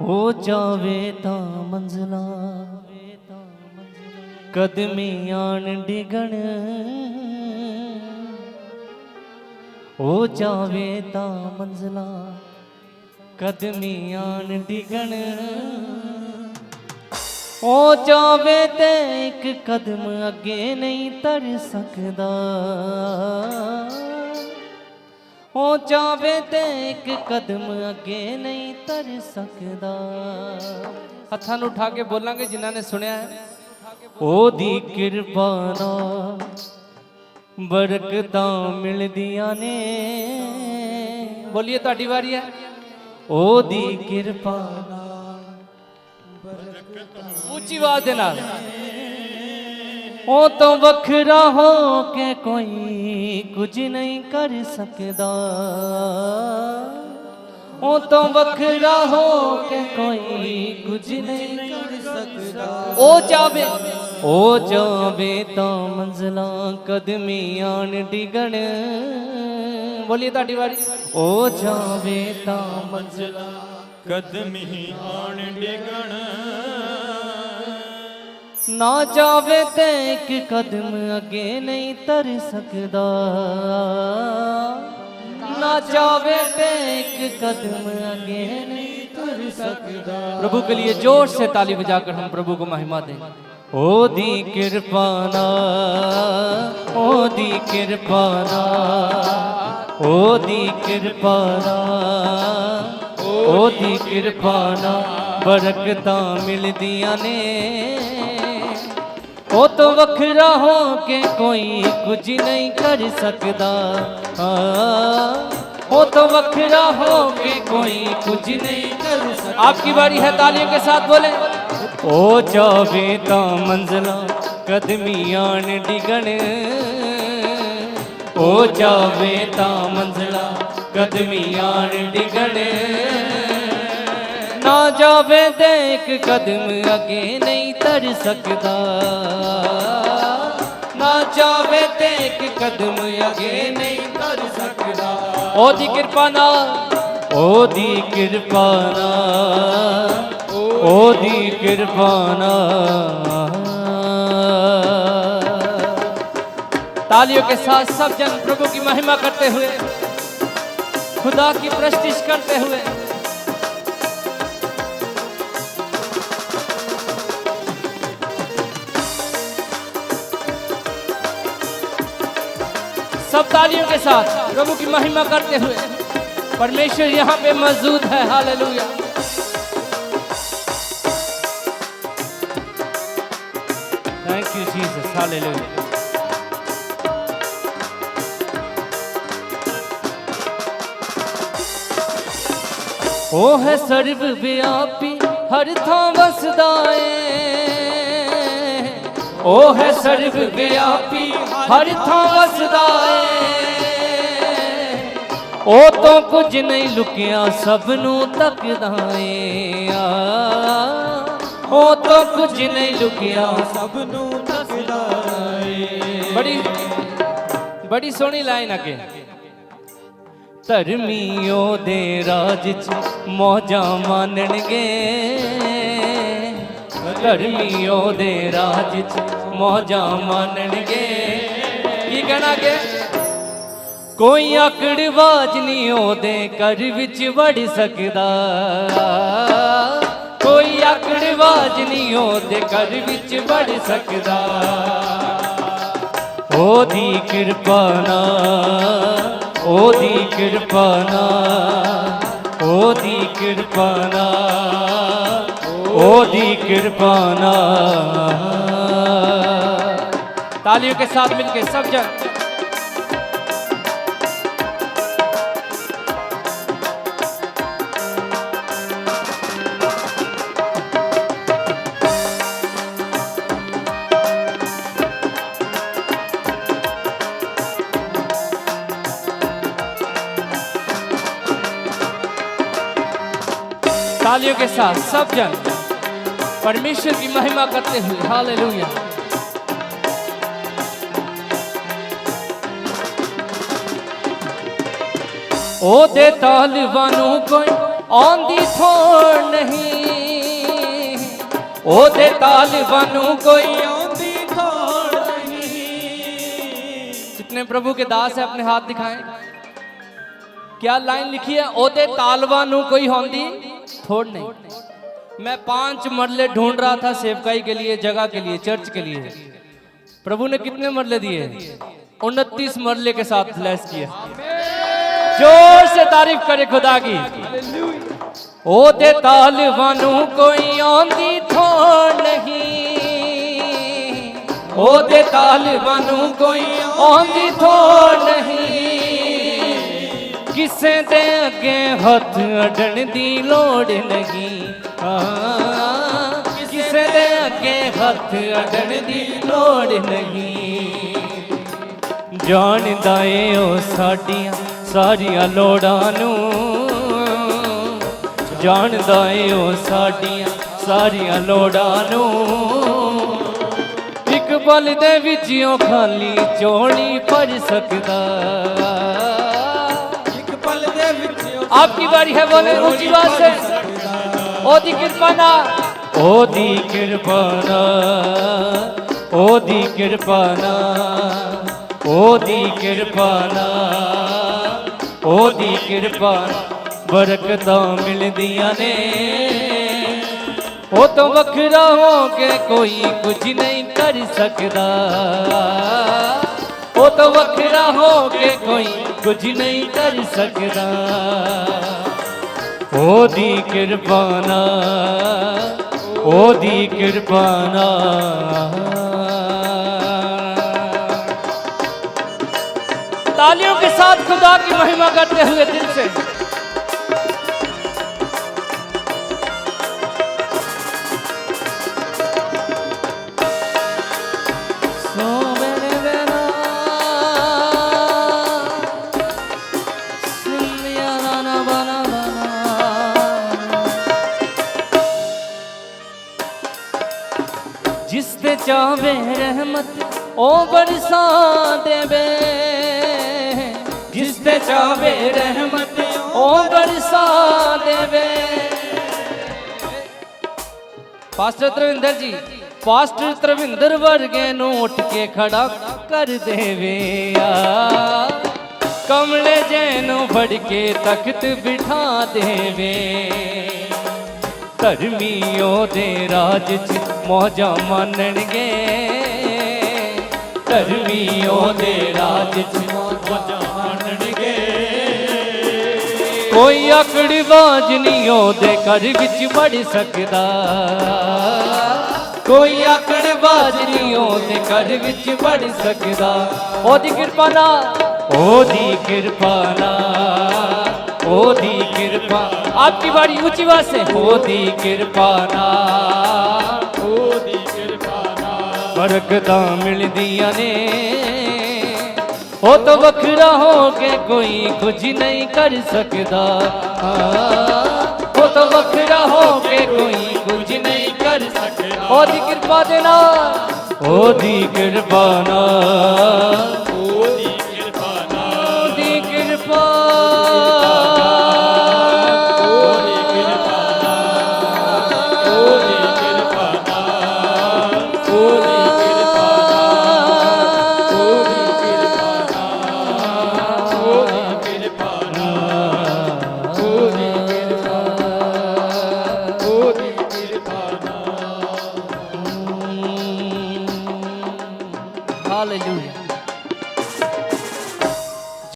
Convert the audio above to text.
ਹੋ ਜਾਵੇ ਤਾਂ ਮੰਜ਼ਲਾ ਕਦਮੀ ਆਣ ਡਿਗਣ। ਹੋ ਜਾਵੇ ਤਾਂ ਮੰਜ਼ਲਾ ਕਦਮੀ ਆਣ ਡਿਗਣ। ਹੋ ਜਾਵੇ ਤੇ ਇੱਕ ਕਦਮ ਅੱਗੇ ਨਹੀਂ ਤਰ ਸਕਦਾ। ਹੋ ਜਾਵੇ ਤੇ ਇੱਕ ਕਦਮ ਅੱਗੇ ਨਹੀਂ ਤਰ ਸਕਦਾ। ਹੱਥਾਂ ਨੂੰ ਉਠਾ ਕੇ ਬੋਲਾਂਗੇ, ਜਿਨ੍ਹਾਂ ਨੇ ਸੁਣਿਆ ਹੈ। ਉਹਦੀ ਕਿਰਪਾ ਨਾਲ ਬਰਕਤਾਂ ਮਿਲਦੀਆਂ ਨੇ। ਬੋਲੀਏ, ਤੁਹਾਡੀ ਵਾਰੀ ਹੈ। ਉਹਦੀ ਕਿਰਪਾ ਨਾਲ ਉੱਚੀ ਆਵਾਜ਼ ਦੇ ਨਾਲ। ਉਹ ਤੋਂ ਵੱਖਰਾ ਹੋ ਕੇ ਕੋਈ ਕੁਝ ਨਹੀਂ ਕਰ ਸਕਦਾ। ਉਹ ਤੋਂ ਵੱਖਰਾ ਹੋ ਕੇ ਕੋਈ ਕੁਝ ਨਹੀਂ ਕਰ ਸਕਦਾ। ਉਹ ਜਾਵੇ ਉਹ ਜਾਵੇ ਤਾਂ ਮੰਜ਼ਲਾਂ ਕਦਮੀ ਆਣ ਡਿਗਣ। ਬੋਲੀਏ ਤੁਹਾਡੀ ਵਾਰੀ। ਉਹ ਜਾਵੇ ਤਾਂ ਮੰਜ਼ਲਾਂ ਕਦਮੀ ਆਣ ਡਿਗਣ। ਨਾ ਜਾਵੇ ਤੇ ਇੱਕ ਕਦਮ ਅੱਗੇ ਨਹੀਂ ਤਰ ਸਕਦਾ। ਨਾ ਜਾਵੇ ਤੇ ਇੱਕ ਕਦਮ ਅੱਗੇ ਨਹੀਂ ਤਰ ਸਕਦਾ। ਪ੍ਰਭੂ ਕੇ ਲਿ ਜ਼ੋਰ ਪ੍ਰਭु के लिए जोर से ताली बजाकर हम ਓ ਦੀ महिमा दें ओदी कृपाना ओदी कृपाना ओदी कृपाना ओदी कृपाना ਬਰਕਤਾਂ ਮਿਲਦੀਆਂ ਨੇ। ਉਹ ਤੋਂ ਵੱਖਰਾ ਹੋ ਕੇ ਕੋਈ ਕੁਝ ਨਹੀਂ ਕਰ ਸਕਦਾ। ਉਹ ਤੋਂ ਵੱਖਰਾ ਹੋ ਕੇ ਕੋਈ ਕੁਝ ਨਹੀਂ ਕਰ ਸਕਦਾ। आपकी बारी ਹੈ ਤਾਲੀਆਂ के साथ बोले ਉਹ ਜਾਵੇ ਤਾਂ ਮੰਜ਼ਲਾ ਕਦਮੀਆਂ ਨੇ ਡਿਗਣ। ਉਹ ਜਾਵੇ ਤਾਂ ਮੰਜ਼ਲਾ ਕਦਮੀਆਂ ਨੇ ਡਿਗਣ। जावे दे कदम आगे नहीं तर सकता ना जावे दे कदम अगे नहीं तर सकता ओदी कृपा ना ओदी कृपा ना ओदी कृपा ना तालियों के साथ सब जन प्रभु की महिमा करते हुए, खुदा की प्रस्तिश करते हुए सब तालियों के साथ प्रभु की महिमा करते हुए परमेश्वर यहाँ पे मौजूद है। Hallelujah. Thank you Jesus hallelujah. ओ है सर्व व्यापी, हर था बसदाए ओ है सर्व व्यापी ਹਰ ਥਾਂ ਵਸਦਾ ਏ। ਉਹ ਤੋਂ ਕੁਝ ਨਹੀਂ ਲੁਕਿਆ, ਸਭ ਨੂੰ ਤੱਕਦਾ ਏ। ਉਹ ਤੋਂ ਕੁਝ ਨਹੀਂ ਲੁਕਿਆ, ਸਭ ਨੂੰ ਦੱਸਦਾ ਏ। ਬੜੀ ਬੜੀ ਸੋਹਣੀ ਲਾਈਨ ਅੱਗੇ। ਧਰਮੀ ਉਹਦੇ ਰਾਜ ਚ ਮੌਜਾਂ ਮਾਣਨਗੇ ਧਰਮੀ ਉਹਦੇ ਰਾਜ ਚ ਮੌਜਾਂ ਮਾਣਨਗੇ ਕੀ ਕਹਿਣਾਗੇ ਕੋਈ ਆਕੜਵਾਜ ਨਹੀਂ ਉਹਦੇ ਘਰ ਵਿੱਚ ਵੜ ਸਕਦਾ। ਕੋਈ ਆਕੜਵਾਜ ਨਹੀਂ ਉਹਦੇ ਘਰ ਵਿੱਚ ਵੜ ਸਕਦਾ। ਉਹਦੀ ਕਿਰਪਾ ਨਾਲ, ਉਹਦੀ ਕਿਰਪਾ ਨਾਲ, ਉਹਦੀ ਕਿਰਪਾ ਨਾਲ, ਉਹਦੀ ਕਿਰਪਾ ਨਾਲ। तालियों के साथ मिलके सब जन। तालियों के साथ सब जन, परमेश्वर की महिमा करते हुए। हालेलुया। ਉਹਦੇ ਤਾਲਬਾਂ ਨੂੰ ਕੋਈ ਆਉਂਦੀ ਥੋੜ ਨਹੀਂ ਉਹਦੇ ਤਾਲਿਬਾਂ ਨੂੰ ਕੋਈ ਆਉਂਦੀ ਥੋੜ ਨਹੀਂ जितने प्रभु के दास है अपने हाथ दिखाएं क्या लाइन लिखी है ओदे तालवा नु कोई होंदी थोड़ नहीं मैं पांच मरले ढूंढ रहा था सेवकाई के लिए जगह के लिए चर्च के लिए प्रभु ने कितने मरले दिए उनतीस मरले के साथ ब्लेस किया जोर से तारीफ करे खुदा की ओदे तालवा नु कोई आंदी थोड़ नहीं ਉਹਦੇ ਤਾਲਿਬਾਂ ਨੂੰ ਕੋਈ ਆਉਂਦੀ ਥੋੜ ਨਹੀਂ ਕਿਸੇ ਦੇ ਅੱਗੇ ਹੱਥ ਅਡਣ ਦੀ ਲੋੜ ਨਹੀਂ ਹਾਂ ਕਿਸੇ ਦੇ ਅੱਗੇ ਹੱਥ ਅਡਣ ਦੀ ਲੋੜ ਨਹੀਂ ਜਾਣਦਾ ਏ ਉਹ ਸਾਡੀਆਂ ਸਾਰੀਆਂ ਲੋੜਾਂ ਨੂੰ ਜਾਣਦਾ ਏ ਉਹ ਸਾਡੀਆਂ ਸਾਰੀਆਂ ਲੋੜਾਂ ਨੂੰ। ਇੱਕ ਪਲ ਦੇ ਵਿੱਚ ਉਹ ਖਾਲੀ ਝੋਲੀ ਭਰ ਸਕਦਾ। ਇੱਕ ਪਲ ਦੇ ਵਿੱਚ ਆਪਕੀ ਵਾਰੀ ਹੈ ਬੋਲੇ ਉੱਚੀ ਬਾਤ ਸੇ। ਉਹਦੀ ਕਿਰਪਾ ਨਾਲ। ਉਹਦੀ ਕਿਰਪਾ ਨਾਲ। ਉਹਦੀ ਕਿਰਪਾ ਨਾਲ। ਉਹਦੀ ਕਿਰਪਾ ਨਾਲ। ਉਹਦੀ ਕਿਰਪਾ ਬਰਕਤਾਂ ਮਿਲਦੀਆਂ ਨੇ। ਉਹ ਤੋਂ ਵੱਖਰਾ ਹੋ ਕੇ ਕੋਈ ਕੁਝ ਨਹੀਂ ਕਰ ਸਕਦਾ। ਉਹ ਤੋਂ ਵੱਖਰਾ ਹੋ ਕੇ ਕੋਈ ਕੁਝ ਨਹੀਂ ਕਰ ਸਕਦਾ। ਉਹਦੀ ਕਿਰਪਾ ਨਾਲ, ਉਹਦੀ ਕਿਰਪਾ ਨਾਲ। तालियों के साथ खुदा की महिमा करते हुए दिल से। चावे रहमत, ओ बरसा दे ਤੇ ਚਾਵੇ ਰਹਿਮਤ, ਉਹ ਬਰਸਾ ਦੇਵੇ। ਜਿਸ ਤੇ ਪਾਸਟਰ ਤਰਵਿੰਦਰ ਜੀ ਪਾਸਟਰ ਤਰਵਿੰਦਰ ਵਰਗੇ ਨੂੰ ਉੱਠ ਕੇ ਖੜਾ ਕਰ ਦੇਵੇ ਆ। ਕਮਲੇ ਜੇ ਨੂੰ ਫੜ ਕੇ ਤਖਤ ਬਿਠਾ ਦੇਵੇ। ਧਰਮੀ ਉਹਦੇ ਰਾਜ ਚ ਮੌਜਾਂ ਮਾਣਨਗੇ ਧਰਮੀ ਉਹਦੇ ਰਾਜ ਚ ਕੋਈ ਆਕੜੀ ਬਾਜ ਨਹੀਂ ਉਹਦੇ ਘਰ ਵਿੱਚ ਵੜ ਸਕਦਾ। ਕੋਈ ਆਕੜ ਬਾਜ ਨਹੀਂ ਉਹਦੇ ਘਰ ਵਿੱਚ ਵੜ ਸਕਦਾ। ਉਹਦੀ ਕਿਰਪਾ ਨਾਲ, ਉਹਦੀ ਕਿਰਪਾ ਨਾਲ, ਉਹਦੀ ਕਿਰਪਾ। ਆਪਕੀ ਬਾਰੀ ਉੱਚੀ ਬਾਤ ਉਹਦੀ ਕਿਰਪਾ ਨਾਲ, ਉਹਦੀ ਕਿਰਪਾ ਨਾਲ। ਬਰਕਤਾਂ ਮਿਲਦੀਆਂ ਨੇ। ਉਹ ਤੋਂ ਵੱਖਰਾ ਹੋ ਕੇ ਕੋਈ ਕੁਝ ਨਹੀਂ ਕਰ ਸਕਦਾ। ਉਹ ਤੋਂ ਵੱਖਰਾ ਹੋ ਕੇ ਕੋਈ ਕੁਝ ਨਹੀਂ ਕਰ ਸਕਦਾ। ਉਹਦੀ ਕਿਰਪਾ ਦੇ ਨਾਲ। ਉਹਦੀ ਕਿਰਪਾ ਨਾਲ।